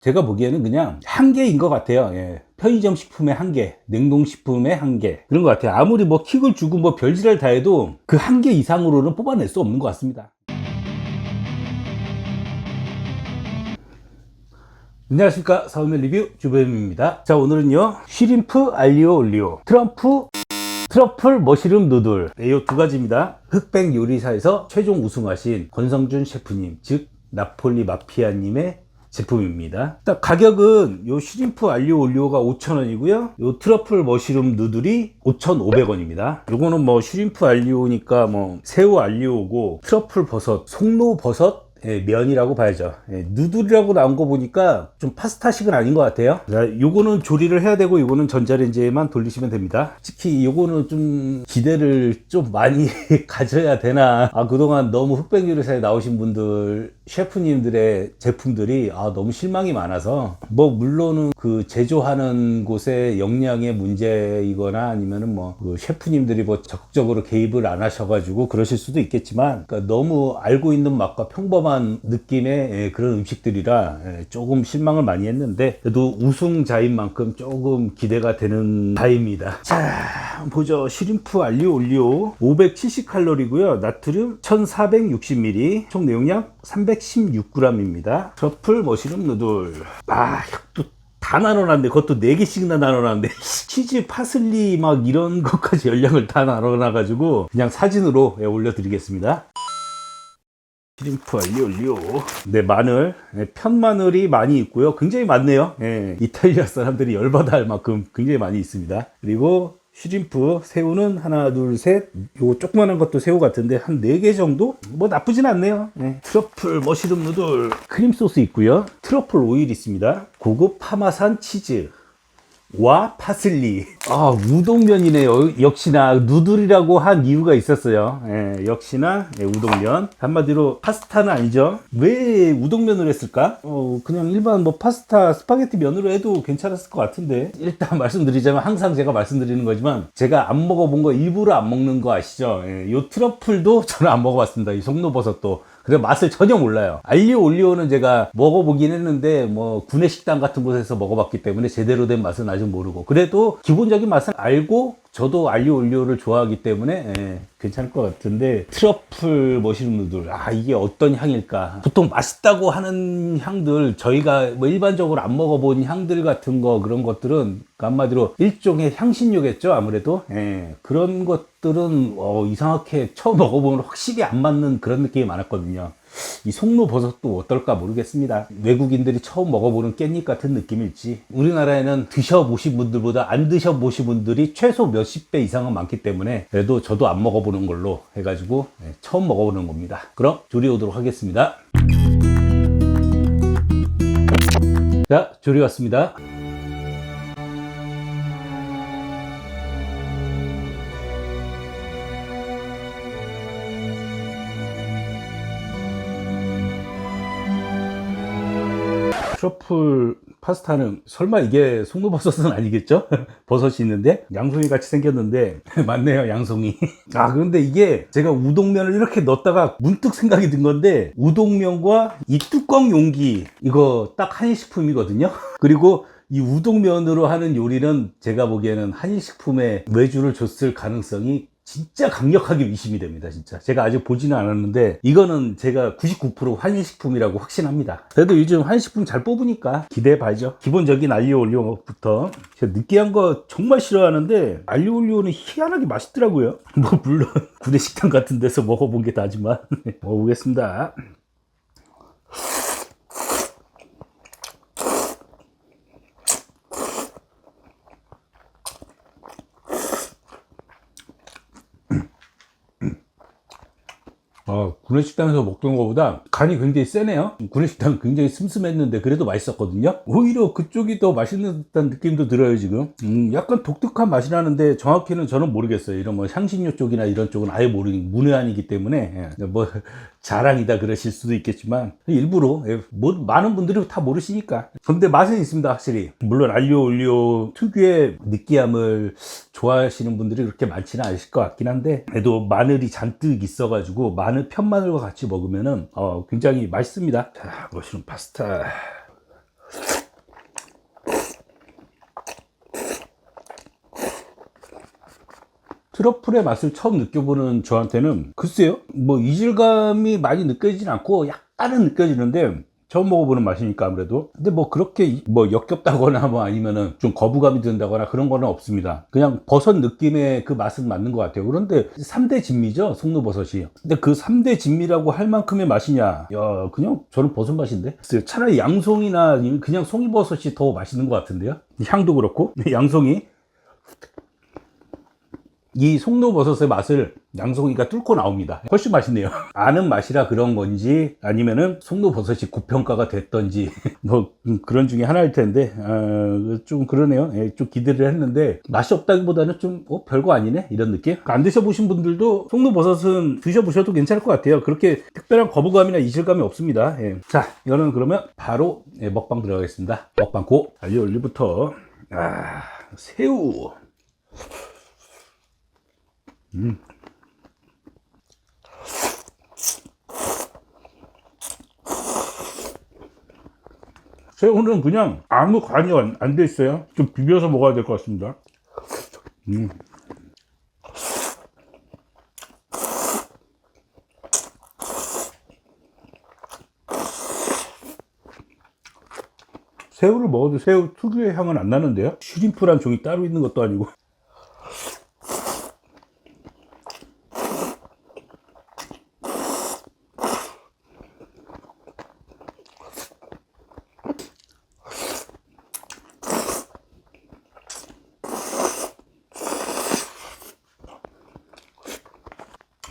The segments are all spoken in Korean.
제가 보기에는 그냥 한계인 것 같아요. 예. 편의점 식품의 한계, 냉동식품의 한계. 그런 것 같아요. 아무리 뭐 킥을 주고 뭐 별짓을 다 해도 그 한계 이상으로는 뽑아낼 수 없는 것 같습니다. 안녕하십니까. 사우멜 리뷰 주배입니다. 자, 오늘은요. 쉬림프 알리오 올리오, 트럼프 트러플 머시룸 누들 네, 이두 가지입니다. 흑백 요리사에서 최종 우승하신 권성준 셰프님, 즉 나폴리 마피아님의 제품입니다. 일단 가격은 요 쉬림프 알리오 올리오가 5,000원이고요. 요 트러플 머시룸 누들이 5,500원입니다. 요거는 뭐 쉬림프 알리오니까 뭐 새우 알리오고 트러플 버섯, 송로 버섯 예, 면이라고 봐야죠. 예, 누들이라고 나온 거 보니까 좀 파스타식은 아닌 것 같아요. 자, 요거는 조리를 해야 되고 요거는 전자레인지에만 돌리시면 됩니다. 특히 요거는 좀 기대를 좀 많이 가져야 되나. 아, 그동안 너무 흑백 요리사에 나오신 분들, 셰프님들의 제품들이 아, 너무 실망이 많아서 뭐 물론은 그 제조하는 곳의 역량의 문제이거나 아니면은 뭐 그 셰프님들이 뭐 적극적으로 개입을 안 하셔가지고 그러실 수도 있겠지만 그러니까 너무 알고 있는 맛과 평범한 느낌의 예, 그런 음식들이라 예, 조금 실망을 많이 했는데 그래도 우승자인 만큼 조금 기대가 되는 자입니다. 자 보죠. 시림프 알리오 올리오 570칼로리고요. 나트륨 1460ml 총 내용량 316g입니다. 트러플 머시룸 누들 아또다 나눠놨는데 그것도 4개씩이나 나눠놨는데 치즈 파슬리 막 이런 것까지 열량을 다 나눠놔가지고 그냥 사진으로 예, 올려드리겠습니다 시림프 알리오 올리오. 네 마늘. 네, 편마늘이 많이 있고요. 굉장히 많네요. 예, 이탈리아 사람들이 열받아 할 만큼 굉장히 많이 있습니다. 그리고 슈림프 새우는 하나 둘셋. 요거 조그만한 것도 새우 같은데 한 4개 정도? 뭐 나쁘진 않네요. 예. 트러플 머시룸 누들. 크림 소스 있고요. 트러플 오일 있습니다. 고급 파마산 치즈 와 파슬리. 아 우동면이네요 역시나 누들이라고 한 이유가 있었어요. 예, 역시나 예, 우동면. 한마디로 파스타는 아니죠. 왜 우동면으로 했을까? 어, 그냥 일반 뭐 파스타 스파게티 면으로 해도 괜찮았을 것 같은데. 일단 말씀드리자면 항상 제가 말씀드리는 거지만 제가 안 먹어본 거 일부러 안 먹는 거 아시죠? 예, 요 트러플도 저는 안 먹어봤습니다. 이 송로버섯도 그래 맛을 전혀 몰라요. 알리오 올리오는 제가 먹어보긴 했는데 뭐 구내 식당 같은 곳에서 먹어봤기 때문에 제대로 된 맛은 아직 모르고 그래도 기본적인 맛은 알고 저도 알리오 올리오를 좋아하기 때문에 예, 괜찮을 것 같은데 트러플 머시룸 누들 아 이게 어떤 향일까? 보통 맛있다고 하는 향들 저희가 뭐 일반적으로 안 먹어본 향들 같은 거 그런 것들은 그 한마디로 일종의 향신료겠죠 아무래도? 예, 그런 것들은 어, 이상하게 처음 먹어보면 확실히 안 맞는 그런 느낌이 많았거든요 이 송로 버섯도 어떨까 모르겠습니다. 외국인들이 처음 먹어보는 깻잎 같은 느낌일지 우리나라에는 드셔보신 분들보다 안 드셔보신 분들이 최소 몇십 배 이상은 많기 때문에 그래도 저도 안 먹어보는 걸로 해가지고 네, 처음 먹어보는 겁니다. 그럼 조리 오도록 하겠습니다. 자, 조리 왔습니다. 트러플 파스타는 설마 이게 송로버섯은 아니겠죠? 버섯이 있는데? 양송이 같이 생겼는데? 맞네요 양송이. 아 그런데 이게 제가 우동면을 이렇게 넣었다가 문득 생각이 든 건데 우동면과 이 뚜껑 용기 이거 딱 한일식품이거든요? 그리고 이 우동면으로 하는 요리는 제가 보기에는 한일식품에 외주를 줬을 가능성이 진짜 강력하게 의심이 됩니다, 진짜. 제가 아직 보지는 않았는데, 이거는 제가 99% 한일식품이라고 확신합니다. 그래도 요즘 한일식품 잘 뽑으니까 기대해 봐야죠. 기본적인 알리오 올리오부터. 제가 느끼한 거 정말 싫어하는데, 알리오 올리오는 희한하게 맛있더라고요. 뭐, 물론, 구내 식당 같은 데서 먹어본 게 다지만. 먹어보겠습니다. 아, 구내식당에서 먹던 것보다 간이 굉장히 세네요. 구내식당은 굉장히 슴슴했는데 그래도 맛있었거든요. 오히려 그쪽이 더 맛있는 듯한 느낌도 들어요, 지금. 음, 약간 독특한 맛이 나는데 정확히는 저는 모르겠어요. 이런 뭐 향신료 쪽이나 이런 쪽은 아예 모르니, 문외한이기 때문에. 예, 뭐, 자랑이다 그러실 수도 있겠지만 일부러 예, 뭐, 많은 분들이 다 모르시니까. 근데 맛은 있습니다, 확실히. 물론 알리오 올리오 특유의 느끼함을 좋아하시는 분들이 그렇게 많지는 않으실 것 같긴 한데 그래도 마늘이 잔뜩 있어 가지고 마늘 편마늘과 같이 먹으면은 어, 굉장히 맛있습니다. 자, 머시룸 파스타. 트러플의 맛을 처음 느껴보는 저한테는 글쎄요 뭐 이질감이 많이 느껴지진 않고 약간은 느껴지는데 처음 먹어보는 맛이니까 아무래도. 근데 뭐 그렇게 뭐 역겹다거나 뭐 아니면은 좀 거부감이 든다거나 그런 거는 없습니다. 그냥 버섯 느낌의 그 맛은 맞는 것 같아요. 그런데 3대 진미죠 송로버섯이. 근데 그 3대 진미라고 할 만큼의 맛이냐? 야 그냥 저는 버섯 맛인데. 글쎄요, 차라리 양송이나 그냥 송이버섯이 더 맛있는 것 같은데요? 향도 그렇고. 양송이 이 송로버섯의 맛을 양송이가 뚫고 나옵니다. 훨씬 맛있네요. 아는 맛이라 그런 건지 아니면은 송로버섯이 고평가가 됐던지 뭐 음, 그런 중에 하나일 텐데 어, 좀 그러네요. 예, 좀 기대를 했는데 맛이 없다기보다는 좀 어, 별거 아니네 이런 느낌. 안 드셔보신 분들도 송로버섯은 드셔보셔도 괜찮을 것 같아요. 그렇게 특별한 거부감이나 이질감이 없습니다. 예. 자 이거는 그러면 바로 예, 먹방 들어가겠습니다. 먹방 고 알리오 올리부터 아 새우 새우는 그냥 아무 간이 안 돼 있어요. 좀 비벼서 먹어야 될 것 같습니다. 음. 새우를 먹어도 새우 특유의 향은 안 나는데요? 슈림프란 종이 따로 있는 것도 아니고.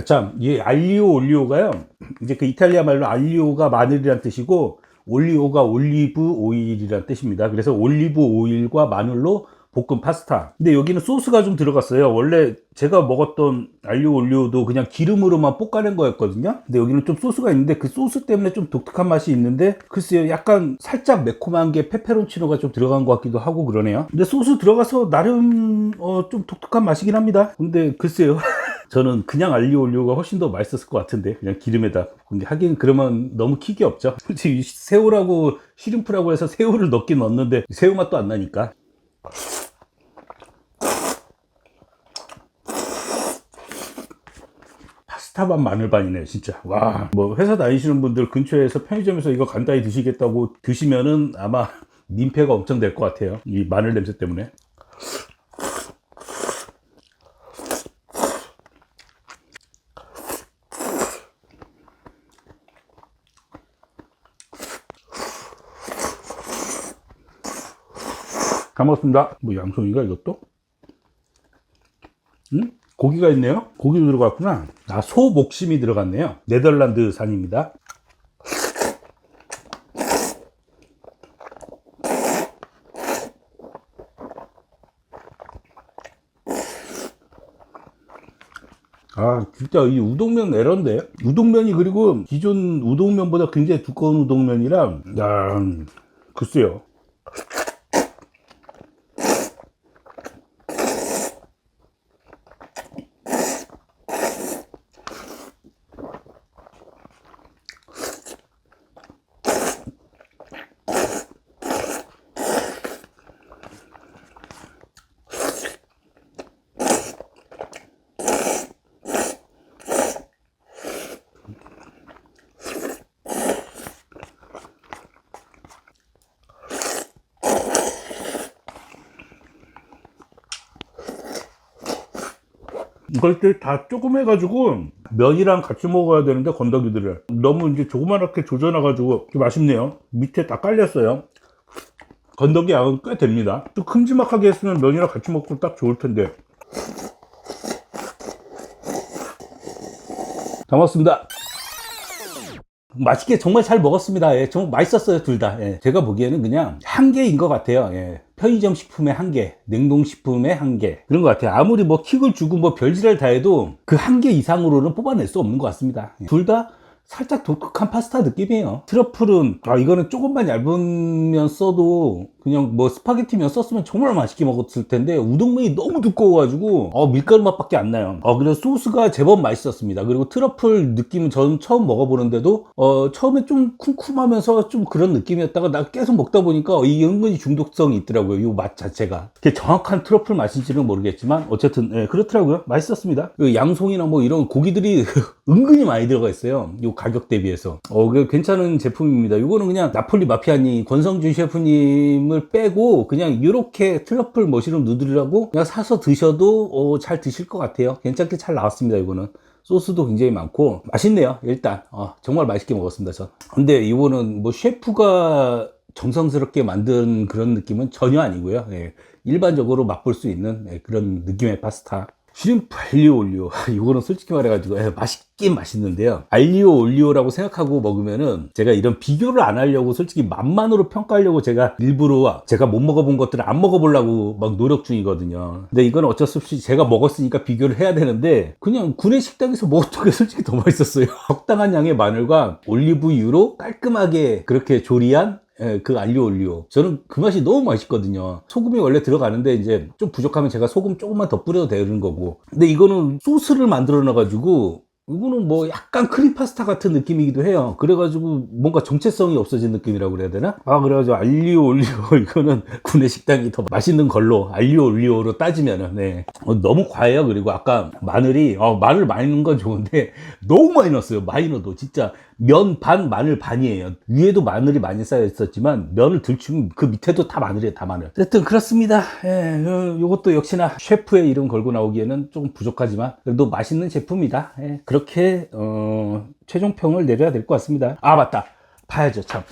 아, 참, 이 알리오 올리오가요. 이제 그 이탈리아 말로 알리오가 마늘이란 뜻이고, 올리오가 올리브 오일이란 뜻입니다. 그래서 올리브 오일과 마늘로 볶은 파스타. 근데 여기는 소스가 좀 들어갔어요. 원래 제가 먹었던 알리오 올리오도 그냥 기름으로만 볶아낸 거였거든요. 근데 여기는 좀 소스가 있는데 그 소스 때문에 좀 독특한 맛이 있는데 글쎄요. 약간 살짝 매콤한 게 페페론치노가 좀 들어간 것 같기도 하고 그러네요. 근데 소스 들어가서 나름 어, 좀 독특한 맛이긴 합니다. 근데 글쎄요. 저는 그냥 알리오 올리오가 훨씬 더 맛있었을 것 같은데 그냥 기름에다 근데 하긴 그러면 너무 킥이 없죠. 솔직히 새우라고 시림프라고 해서 새우를 넣긴 넣었는데 새우 맛도 안 나니까. 파스타반 마늘반이네 진짜. 와. 뭐 회사 다니시는 분들 근처에서 편의점에서 이거 간단히 드시겠다고 드시면은 아마 민폐가 엄청 될 것 같아요. 이 마늘 냄새 때문에 잘 먹었습니다. 뭐 양송이가 이것도? 음? 고기가 있네요. 고기도 들어갔구나. 아, 소 목심이 들어갔네요. 네덜란드 산입니다. 아 진짜 이 우동면 에러인데 우동면이 그리고 기존 우동면보다 굉장히 두꺼운 우동면이라 야 글쎄요 이걸 때다 조금 해가지고 면이랑 같이 먹어야 되는데 건더기들을. 너무 이제 조그맣게 조져놔가지고 좀 아쉽네요. 밑에 다 깔렸어요. 건더기 양은 꽤 됩니다. 또 큼지막하게 했으면 면이랑 같이 먹고 딱 좋을 텐데. 다 먹었습니다. 맛있게 정말 잘 먹었습니다. 예, 정말 맛있었어요, 둘 다. 예, 제가 보기에는 그냥 한계인 것 같아요. 예, 편의점 식품의 한계, 냉동식품의 한계. 그런 것 같아요. 아무리 뭐 킥을 주고 뭐 별지를 다 해도 그 한계 이상으로는 뽑아낼 수 없는 것 같습니다. 예, 둘다 살짝 독특한 파스타 느낌이에요. 트러플은, 아, 이거는 조금만 얇으면 써도 그냥 뭐 스파게티면 썼으면 정말 맛있게 먹었을 텐데 우동면이 너무 두꺼워가지고 어, 밀가루 맛밖에 안 나요. 어, 그래서 소스가 제법 맛있었습니다. 그리고 트러플 느낌은 저는 처음 먹어보는데도 어, 처음에 좀 쿰쿰하면서 좀 그런 느낌이었다가 나 계속 먹다 보니까 이 은근히 중독성이 있더라고요. 이 맛 자체가. 그게 정확한 트러플 맛인지는 모르겠지만 어쨌든 예, 그렇더라고요. 맛있었습니다. 그 양송이나 뭐 이런 고기들이 은근히 많이 들어가 있어요. 이 가격 대비해서. 어, 그 괜찮은 제품입니다. 이거는 그냥 나폴리 마피아님, 권성준 셰프님 을 빼고 그냥 이렇게 트러플 머시룸 누들이라고 그냥 사서 드셔도 어, 잘 드실 것 같아요. 괜찮게 잘 나왔습니다. 이거는. 소스도 굉장히 많고 맛있네요. 일단 어, 정말 맛있게 먹었습니다. 전. 근데 이거는 뭐 셰프가 정성스럽게 만든 그런 느낌은 전혀 아니고요. 예, 일반적으로 맛볼 수 있는 예, 그런 느낌의 파스타. 슈림프 알리오 올리오. 이거는 솔직히 말해가지고 예, 맛있긴 맛있는데요. 알리오 올리오라고 생각하고 먹으면은 제가 이런 비교를 안 하려고 솔직히 맛만으로 평가하려고 제가 일부러 제가 못 먹어본 것들을 안 먹어보려고 막 노력 중이거든요. 근데 이건 어쩔 수 없이 제가 먹었으니까 비교를 해야 되는데 그냥 구내 식당에서 먹었던 게 솔직히 더 맛있었어요. 적당한 양의 마늘과 올리브유로 깔끔하게 그렇게 조리한 예, 그 알리오 올리오. 저는 그 맛이 너무 맛있거든요. 소금이 원래 들어가는데 이제 좀 부족하면 제가 소금 조금만 더 뿌려도 되는 거고. 근데 이거는 소스를 만들어 놔가지고 이거는 뭐 약간 크림 파스타 같은 느낌이기도 해요. 그래가지고 뭔가 정체성이 없어진 느낌이라고 그래야 되나? 아, 그래가지고 알리오 올리오 이거는 구내 식당이 더 맛있는 걸로 알리오 올리오로 따지면은, 네. 어, 너무 과해요. 그리고 아까 마늘이, 어, 마늘 많이 넣은 건 좋은데 너무 많이 넣었어요. 많이 넣어도. 진짜 면 반, 마늘 반이에요. 위에도 마늘이 많이 쌓여 있었지만 면을 들추면 그 밑에도 다 마늘이에요. 다 마늘. 어쨌든 그렇습니다. 예, 요- 요것도 역시나 셰프의 이름 걸고 나오기에는 조금 부족하지만 그래도 맛있는 제품이다. 예, 그렇게 어, 최종평을 내려야 될 것 같습니다. 아 맞다. 봐야죠. 참.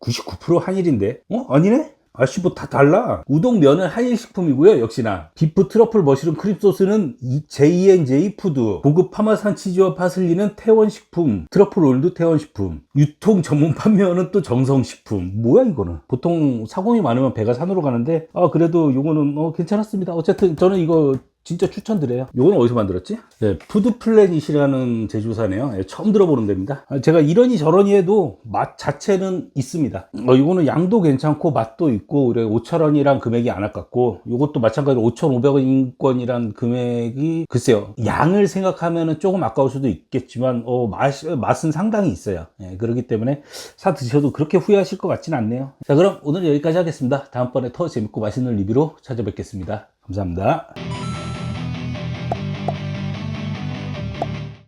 99% 한일인데? 어? 아니네? 아씨 뭐 다 달라. 우동 면은 한일 식품이고요 역시나. 비프 트러플 머시룸 크림 소스는 J&J 푸드 고급 파마산 치즈와 파슬리는 태원식품 트러플 롤도 태원식품 유통 전문 판매원은 또 정성식품. 뭐야 이거는? 보통 사공이 많으면 배가 산으로 가는데 아 그래도 요거는 어, 괜찮았습니다. 어쨌든 저는 이거 진짜 추천드려요. 요건 어디서 만들었지? 네, 푸드 플래닛이라는 제조사네요. 예, 처음 들어보는 데입니다. 아, 제가 이러니 저러니 해도 맛 자체는 있습니다. 어, 이거는 양도 괜찮고 맛도 있고 그래 5,000원이란 금액이 안 아깝고 이것도 마찬가지로 5,500원권이란 금액이 글쎄요. 양을 생각하면은 조금 아까울 수도 있겠지만 어, 맛, 맛은 상당히 있어요. 예, 그렇기 때문에 사 드셔도 그렇게 후회하실 것 같진 않네요. 자, 그럼 오늘 여기까지 하겠습니다. 다음번에 더 재밌고 맛있는 리뷰로 찾아뵙겠습니다. 감사합니다.